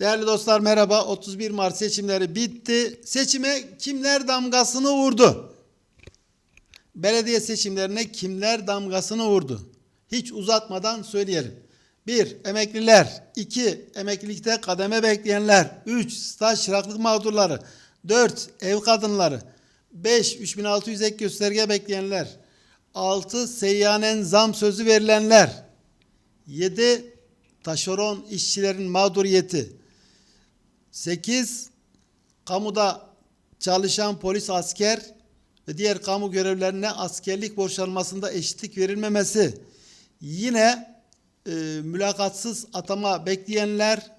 Değerli dostlar merhaba. 31 Mart seçimleri bitti. Seçime kimler damgasını vurdu? Belediye seçimlerine kimler damgasını vurdu? Hiç uzatmadan söyleyelim. 1. Emekliler 2. Emeklilikte kademe bekleyenler 3. Staj çıraklık mağdurları 4. Ev kadınları 5. 3600 ek gösterge bekleyenler 6. Seyyanen zam sözü verilenler 7. Taşeron işçilerin mağduriyeti 8. Kamuda çalışan polis asker ve diğer kamu görevlerine askerlik borçlanmasında eşitlik verilmemesi. Yine e, mülakatsız atama bekleyenler,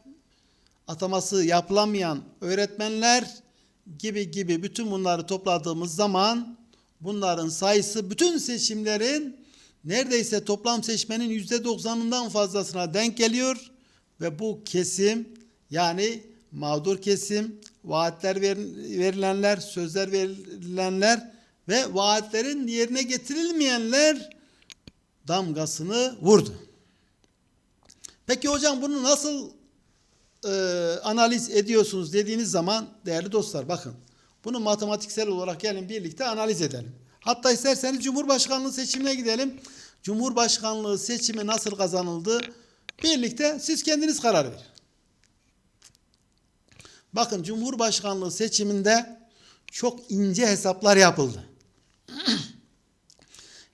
ataması yapılamayan öğretmenler gibi gibi bütün bunları topladığımız zaman bunların sayısı bütün seçimlerin neredeyse toplam seçmenin yüzde doksanından fazlasına denk geliyor ve bu kesim yani mağdur kesim, vaatler ver- verilenler, sözler verilenler ve vaatlerin yerine getirilmeyenler damgasını vurdu. Peki hocam bunu nasıl e, analiz ediyorsunuz dediğiniz zaman değerli dostlar bakın bunu matematiksel olarak gelin birlikte analiz edelim. Hatta isterseniz Cumhurbaşkanlığı seçimine gidelim. Cumhurbaşkanlığı seçimi nasıl kazanıldı? Birlikte siz kendiniz karar verin. Bakın Cumhurbaşkanlığı seçiminde çok ince hesaplar yapıldı.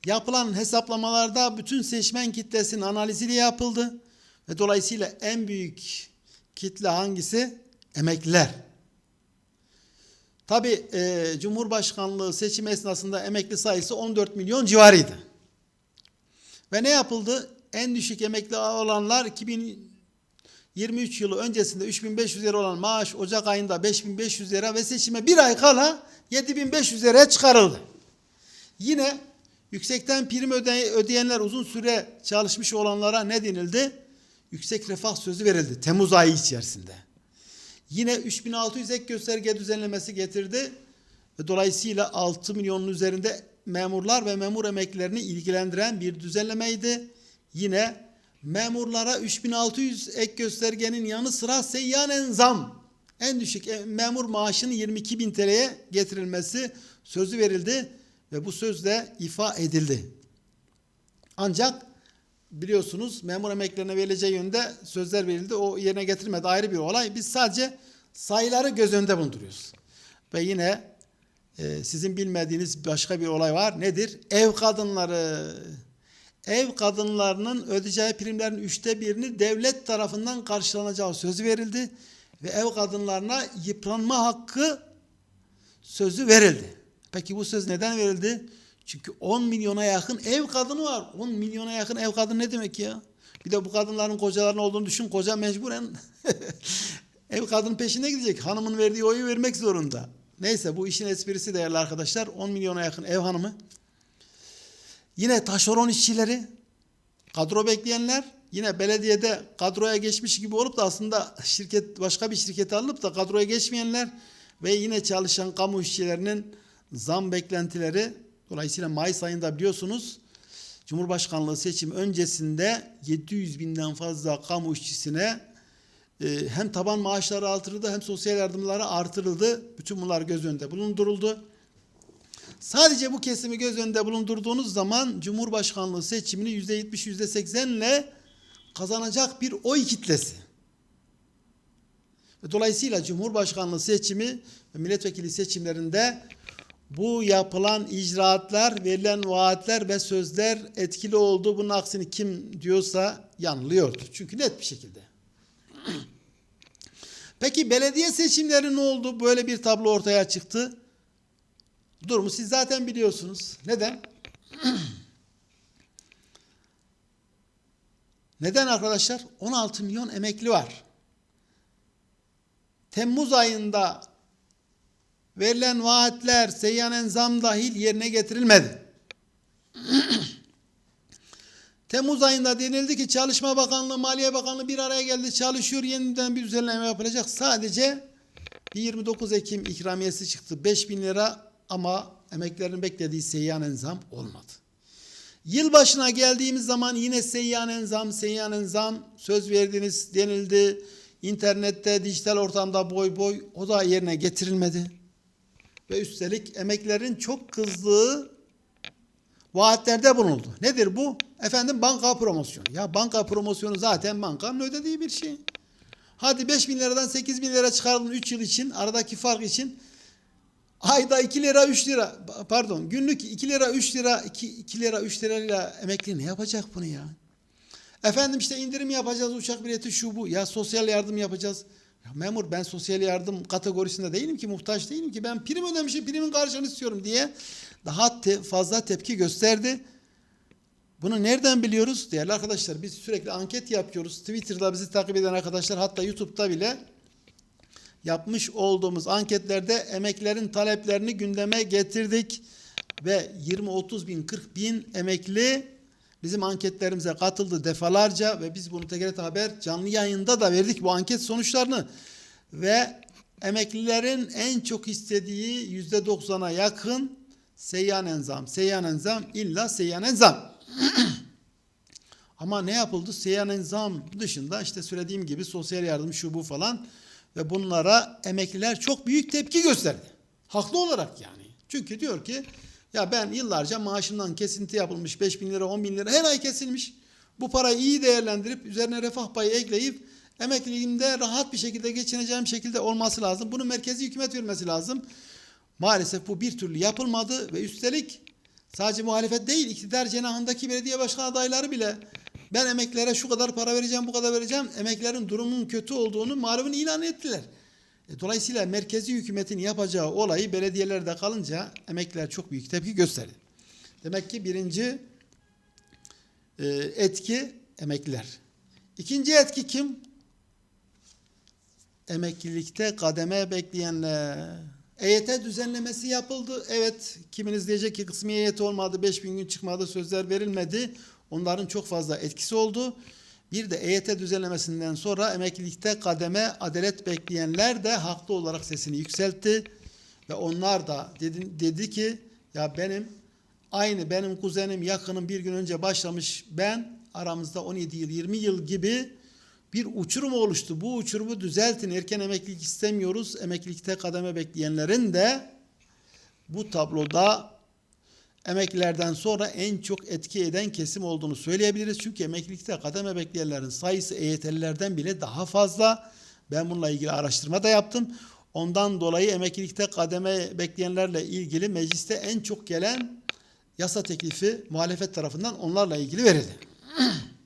Yapılan hesaplamalarda bütün seçmen kitlesinin analiziyle yapıldı ve dolayısıyla en büyük kitle hangisi? Emekliler. Tabi e, Cumhurbaşkanlığı seçimi esnasında emekli sayısı 14 milyon civarıydı. Ve ne yapıldı? En düşük emekli olanlar 2023 yılı öncesinde 3500 lira olan maaş Ocak ayında 5500 lira ve seçime bir ay kala 7500 liraya çıkarıldı. Yine yüksekten prim öde- ödeyenler uzun süre çalışmış olanlara ne denildi? Yüksek refah sözü verildi Temmuz ayı içerisinde. Yine 3600 ek gösterge düzenlemesi getirdi ve dolayısıyla 6 milyonun üzerinde memurlar ve memur emeklilerini ilgilendiren bir düzenlemeydi. Yine memurlara 3600 ek göstergenin yanı sıra seyyanen zam en düşük e, memur maaşının 22 bin TL'ye getirilmesi sözü verildi ve bu söz de ifa edildi. Ancak biliyorsunuz memur emeklilerine verileceği yönde sözler verildi. O yerine getirilmedi ayrı bir olay. Biz sadece sayıları göz önünde bulunduruyoruz. Ve yine e, sizin bilmediğiniz başka bir olay var. Nedir? Ev kadınları. Ev kadınlarının ödeyeceği primlerin üçte birini devlet tarafından karşılanacağı sözü verildi. Ve ev kadınlarına yıpranma hakkı sözü verildi. Peki bu söz neden verildi? Çünkü 10 milyona yakın ev kadını var. 10 milyona yakın ev kadını ne demek ya? Bir de bu kadınların kocalarının olduğunu düşün. Koca mecburen ev kadının peşine gidecek. Hanımın verdiği oyu vermek zorunda. Neyse bu işin esprisi değerli arkadaşlar. 10 milyona yakın ev hanımı. Yine taşeron işçileri, kadro bekleyenler, yine belediyede kadroya geçmiş gibi olup da aslında şirket başka bir şirkete alınıp da kadroya geçmeyenler ve yine çalışan kamu işçilerinin zam beklentileri dolayısıyla Mayıs ayında biliyorsunuz Cumhurbaşkanlığı seçim öncesinde 700 binden fazla kamu işçisine e, hem taban maaşları artırıldı hem sosyal yardımları artırıldı. Bütün bunlar göz önünde bulunduruldu. Sadece bu kesimi göz önünde bulundurduğunuz zaman Cumhurbaşkanlığı seçimini %70 %80 ile kazanacak bir oy kitlesi. Ve Dolayısıyla Cumhurbaşkanlığı seçimi ve milletvekili seçimlerinde bu yapılan icraatlar, verilen vaatler ve sözler etkili oldu. Bunun aksini kim diyorsa yanılıyordu. Çünkü net bir şekilde. Peki belediye seçimleri ne oldu? Böyle bir tablo ortaya çıktı. Durumu siz zaten biliyorsunuz. Neden? Neden arkadaşlar? 16 milyon emekli var. Temmuz ayında verilen vaatler seyyanen zam dahil yerine getirilmedi. Temmuz ayında denildi ki Çalışma Bakanlığı, Maliye Bakanlığı bir araya geldi, çalışıyor, yeniden bir düzenleme yapılacak. Sadece bir 29 Ekim ikramiyesi çıktı. 5 bin lira ama emeklerin beklediği seyyanen zam olmadı. Yılbaşına geldiğimiz zaman yine seyyanen zam, seyyanen zam söz verdiniz denildi. internette, dijital ortamda boy boy o da yerine getirilmedi. Ve üstelik emeklerin çok kızdığı vaatlerde bulunuldu. Nedir bu? Efendim banka promosyonu. Ya banka promosyonu zaten bankanın ödediği bir şey. Hadi 5 bin liradan 8 bin lira çıkarılın 3 yıl için aradaki fark için ayda 2 lira 3 lira pardon günlük 2 lira 3 lira 2, 2 lira 3 lirayla emekli ne yapacak bunu ya? Efendim işte indirim yapacağız uçak bileti şu bu ya sosyal yardım yapacağız. Ya memur ben sosyal yardım kategorisinde değilim ki muhtaç değilim ki ben prim ödemişim primin karşılığını istiyorum diye daha te- fazla tepki gösterdi. Bunu nereden biliyoruz? Değerli arkadaşlar biz sürekli anket yapıyoruz. Twitter'da bizi takip eden arkadaşlar hatta YouTube'da bile yapmış olduğumuz anketlerde emeklerin taleplerini gündeme getirdik. Ve 20-30 bin 40 bin emekli bizim anketlerimize katıldı defalarca ve biz bunu TGRT Haber canlı yayında da verdik bu anket sonuçlarını. Ve emeklilerin en çok istediği %90'a yakın seyyanen zam, seyyanen zam, illa seyyanen zam. Ama ne yapıldı? Seyyanen zam dışında işte söylediğim gibi sosyal yardım şu bu falan ve bunlara emekliler çok büyük tepki gösterdi. Haklı olarak yani. Çünkü diyor ki ya ben yıllarca maaşımdan kesinti yapılmış 5 bin lira 10 bin lira her ay kesilmiş. Bu parayı iyi değerlendirip üzerine refah payı ekleyip emekliliğimde rahat bir şekilde geçineceğim şekilde olması lazım. Bunu merkezi hükümet vermesi lazım. Maalesef bu bir türlü yapılmadı ve üstelik sadece muhalefet değil iktidar cenahındaki belediye başkan adayları bile ben emeklilere şu kadar para vereceğim bu kadar vereceğim emeklerin durumunun kötü olduğunu malumunu ilan ettiler. E, Dolayısıyla merkezi hükümetin yapacağı olayı belediyelerde kalınca emekliler çok büyük tepki gösterdi. Demek ki birinci e, etki emekliler. İkinci etki kim? Emeklilikte kademe bekleyenler. EYT düzenlemesi yapıldı. Evet kiminiz diyecek ki kısmi EYT olmadı, 5000 gün çıkmadı, sözler verilmedi. Onların çok fazla etkisi oldu. Bir de EYT düzenlemesinden sonra emeklilikte kademe adalet bekleyenler de haklı olarak sesini yükseltti. Ve onlar da dedi, dedi ki ya benim aynı benim kuzenim yakınım bir gün önce başlamış ben aramızda 17 yıl 20 yıl gibi bir uçurum oluştu. Bu uçurumu düzeltin. Erken emeklilik istemiyoruz. Emeklilikte kademe bekleyenlerin de bu tabloda emeklilerden sonra en çok etki eden kesim olduğunu söyleyebiliriz. Çünkü emeklilikte kademe bekleyenlerin sayısı EYT'lilerden bile daha fazla. Ben bununla ilgili araştırma da yaptım. Ondan dolayı emeklilikte kademe bekleyenlerle ilgili mecliste en çok gelen yasa teklifi muhalefet tarafından onlarla ilgili verildi.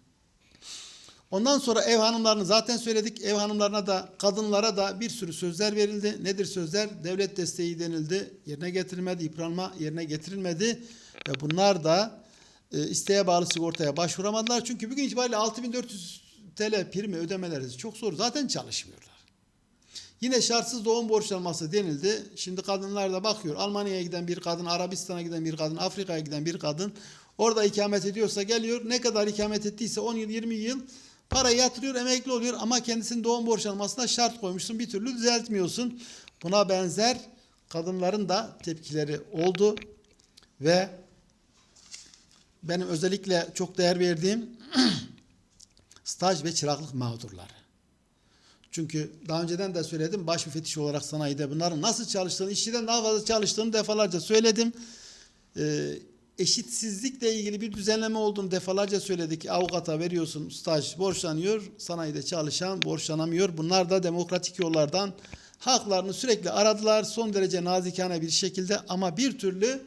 Ondan sonra ev hanımlarını zaten söyledik. Ev hanımlarına da kadınlara da bir sürü sözler verildi. Nedir sözler? Devlet desteği denildi. Yerine getirilmedi. Yıpranma yerine getirilmedi. Ve bunlar da e, isteğe bağlı sigortaya başvuramadılar. Çünkü bugün itibariyle 6400 TL primi ödemeleri çok zor. Zaten çalışmıyorlar. Yine şartsız doğum borçlanması denildi. Şimdi kadınlar da bakıyor. Almanya'ya giden bir kadın, Arabistan'a giden bir kadın, Afrika'ya giden bir kadın orada ikamet ediyorsa geliyor. Ne kadar ikamet ettiyse 10 yıl 20 yıl parayı yatırıyor, emekli oluyor ama kendisinin doğum borçlanmasına şart koymuşsun. Bir türlü düzeltmiyorsun. Buna benzer kadınların da tepkileri oldu ve benim özellikle çok değer verdiğim staj ve çıraklık mağdurları. Çünkü daha önceden de söyledim baş müfettiş olarak sanayide bunların nasıl çalıştığını, işçiden daha fazla çalıştığını defalarca söyledim. Ee, eşitsizlikle ilgili bir düzenleme olduğunu defalarca söyledik. Avukata veriyorsun staj borçlanıyor, sanayide çalışan borçlanamıyor. Bunlar da demokratik yollardan haklarını sürekli aradılar son derece nazikane bir şekilde ama bir türlü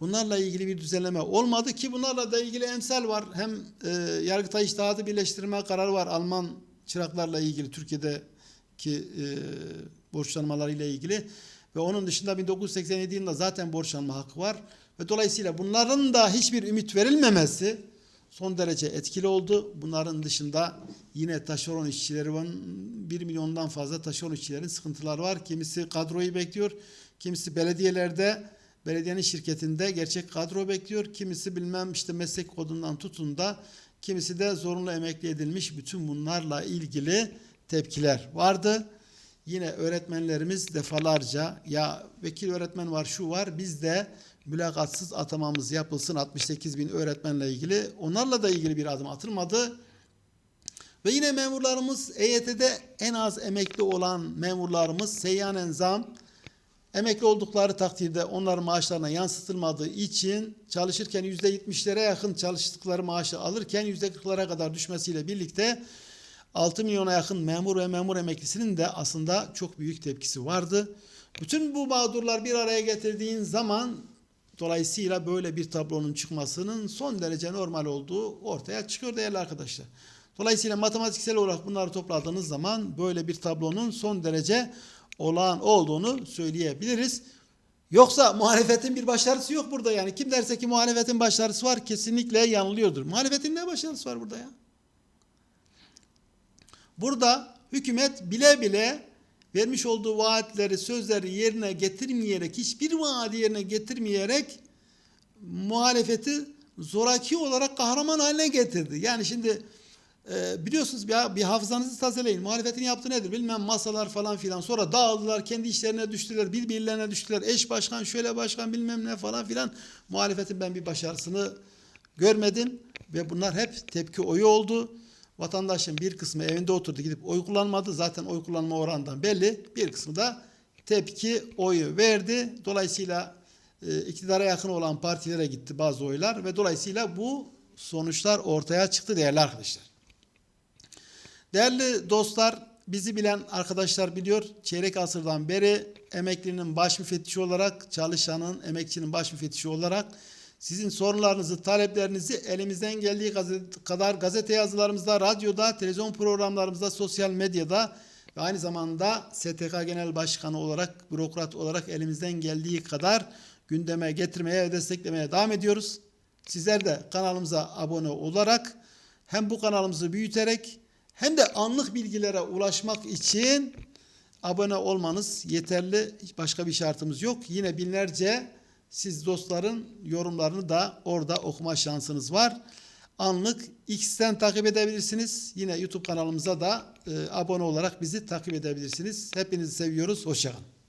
bunlarla ilgili bir düzenleme olmadı ki bunlarla da ilgili emsal var. Hem e, Yargıtay İştihatı Birleştirme kararı var Alman çıraklarla ilgili Türkiye'deki e, borçlanmalarıyla ilgili ve onun dışında 1987 yılında zaten borçlanma hakkı var ve dolayısıyla bunların da hiçbir ümit verilmemesi son derece etkili oldu. Bunların dışında yine taşeron işçileri var. 1 milyondan fazla taşeron işçilerin sıkıntıları var. Kimisi kadroyu bekliyor. Kimisi belediyelerde belediyenin şirketinde gerçek kadro bekliyor. Kimisi bilmem işte meslek kodundan tutun da kimisi de zorunlu emekli edilmiş. Bütün bunlarla ilgili tepkiler vardı. Yine öğretmenlerimiz defalarca ya vekil öğretmen var şu var biz de mülakatsız atamamız yapılsın 68 bin öğretmenle ilgili. Onlarla da ilgili bir adım atılmadı. Ve yine memurlarımız EYT'de en az emekli olan memurlarımız seyyanen zam emekli oldukları takdirde onların maaşlarına yansıtılmadığı için çalışırken %70'lere yakın çalıştıkları maaşı alırken %40'lara kadar düşmesiyle birlikte 6 milyona yakın memur ve memur emeklisinin de aslında çok büyük tepkisi vardı. Bütün bu mağdurlar bir araya getirdiğin zaman dolayısıyla böyle bir tablonun çıkmasının son derece normal olduğu ortaya çıkıyor değerli arkadaşlar. Dolayısıyla matematiksel olarak bunları topladığınız zaman böyle bir tablonun son derece olağan olduğunu söyleyebiliriz. Yoksa muhalefetin bir başarısı yok burada yani. Kim derse ki muhalefetin başarısı var kesinlikle yanılıyordur. Muhalefetin ne başarısı var burada ya? Burada hükümet bile bile vermiş olduğu vaatleri, sözleri yerine getirmeyerek, hiçbir vaadi yerine getirmeyerek muhalefeti zoraki olarak kahraman haline getirdi. Yani şimdi e, biliyorsunuz ya bir hafızanızı tazeleyin. Muhalefetin yaptığı nedir? Bilmem masalar falan filan. Sonra dağıldılar, kendi işlerine düştüler, birbirlerine düştüler. Eş başkan, şöyle başkan bilmem ne falan filan. Muhalefetin ben bir başarısını görmedim ve bunlar hep tepki oyu oldu. Vatandaşın bir kısmı evinde oturdu gidip oy kullanmadı. Zaten oy kullanma oranından belli. Bir kısmı da tepki oyu verdi. Dolayısıyla e, iktidara yakın olan partilere gitti bazı oylar ve dolayısıyla bu sonuçlar ortaya çıktı değerli arkadaşlar. Değerli dostlar, bizi bilen arkadaşlar biliyor. Çeyrek asırdan beri emeklinin baş müfettişi olarak, çalışanın, emekçinin baş müfettişi olarak sizin sorunlarınızı, taleplerinizi elimizden geldiği kadar gazete yazılarımızda, radyoda, televizyon programlarımızda, sosyal medyada ve aynı zamanda STK Genel Başkanı olarak, bürokrat olarak elimizden geldiği kadar gündeme getirmeye ve desteklemeye devam ediyoruz. Sizler de kanalımıza abone olarak hem bu kanalımızı büyüterek hem de anlık bilgilere ulaşmak için abone olmanız yeterli. Başka bir şartımız yok. Yine binlerce siz dostların yorumlarını da orada okuma şansınız var. Anlık X'ten takip edebilirsiniz. Yine YouTube kanalımıza da e, abone olarak bizi takip edebilirsiniz. Hepinizi seviyoruz. Hoşçakalın.